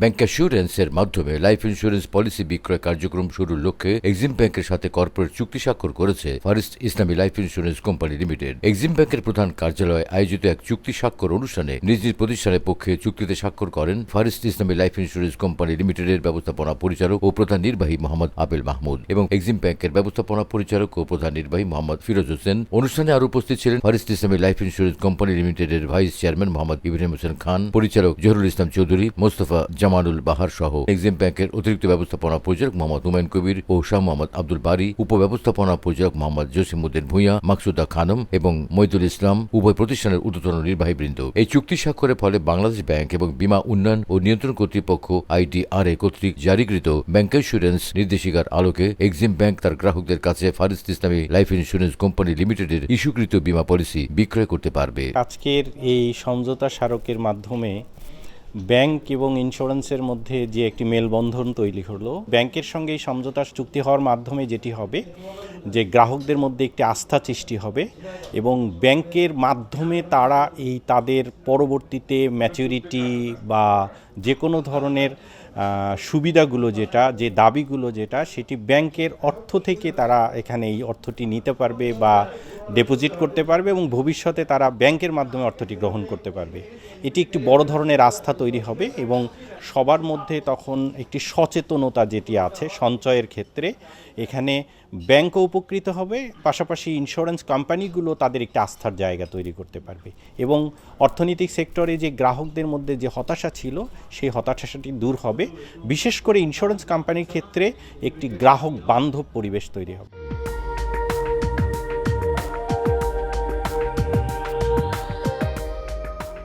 Bank অ্যাসুরেন্সের মাধ্যমে life insurance policy বিক্রয় কার্যক্রম শুরুর লক্ষ্যে এক্সিম ব্যাংকের সাথে কর্পোরেট চুক্তি স্বাক্ষর করেছে Fareast Islami life insurance company limited. Exim ব্যাংকের প্রধান কার্যালয়ে আয়োজিত এক চুক্তি স্বাক্ষর অনুষ্ঠানে নিজ নিজ প্রতিষ্ঠানের পক্ষে চুক্তিতে স্বাক্ষর করেন first Islami life insurance company লিমিটেডের ব্যবস্থাপনা পরিচালক ও প্রধান নির্বাহী মোহাম্মদ আবেল মাহমুদ এবং এক্সিম ব্যাংকের ব্যবস্থাপনা পরিচালক ও প্রধান নির্বাহী মোহাম্মদ ফিরোজ হোসেন। অনুষ্ঠানে আরও উপস্থিত ছিলেন Fareast Islami life insurance company লিমিটেডের ভাইস চেয়ারম্যান মোহাম্মদ ইব্রাহিম হোসেন খান, পরিচালক জহুরুল ইসলাম চৌধুরী, মোস্তফা জামানুল বাহার সহ এক্সিম ব্যাংকের অতিরিক্ত ব্যবস্থাপনা পরিচালক মোহাম্মদ হুমায়ুন কবির ও শাহ মোহাম্মদ আব্দুল বারি উপব্যবস্থাপনা পরিচালক মোহাম্মদ জসিমুদ্দিন ভূঁইয়া, মাকসুদা খানম এবং মইদুল ইসলাম উভয় প্রতিষ্ঠানের ঊর্ধ্বতন নির্বাহীবৃন্দ এই চুক্তি স্বাক্ষরের ফলে বাংলাদেশ ব্যাংক এবং বীমা উন্নয়ন ও নিয়ন্ত্রণ কর্তৃপক্ষ আইডিআরএ কর্তৃক জারিকৃত ব্যাংক ইন্স্যুরেন্স নির্দেশিকার আলোকে এক্সিম ব্যাংক তার গ্রাহকদের কাছে first Islami life insurance company লিমিটেডের ইস্যুকৃত বীমা পলিসি বিক্রয় করতে পারবে। আজকের এই সমঝোতা স্মারকের মাধ্যমে ব্যাংক এবং ইন্স্যুরেন্সের মধ্যে যে একটি মেলবন্ধন তৈরি হলো, ব্যাংকের সঙ্গে এই সমঝোতার চুক্তি হওয়ার মাধ্যমে যেটি হবে, যে গ্রাহকদের মধ্যে একটি আস্থা সৃষ্টি হবে এবং ব্যাংকের মাধ্যমে তারা এই তাদের পরবর্তীতে ম্যাচুরিটি বা যে কোনো ধরনের সুবিধাগুলো যেটা, যে দাবিগুলো যেটা, সেটি ব্যাংকের অর্থ থেকে তারা এখানে এই অর্থটি নিতে পারবে বা ডিপোজিট করতে পারবে এবং ভবিষ্যতে তারা ব্যাংকের মাধ্যমে অর্থটি গ্রহণ করতে পারবে। এটি একটি বড় ধরনের আস্থা তৈরি হবে এবং সবার মধ্যে তখন একটি সচেতনতা যেটি আছে সঞ্চয়ের ক্ষেত্রে, এখানে ব্যাংকও উপকৃত হবে, পাশাপাশি ইন্স্যুরেন্স কোম্পানিগুলো তাদের একটি আস্থার জায়গা তৈরি করতে পারবে এবং অর্থনৈতিক সেক্টরে যে গ্রাহকদের মধ্যে যে হতাশা ছিল, সেই হতাশাটি দূর হবে বিশেষ করে ইন্স্যুরেন্স কোম্পানির ক্ষেত্রে একটি গ্রাহক বান্ধব পরিবেশ তৈরি হবে।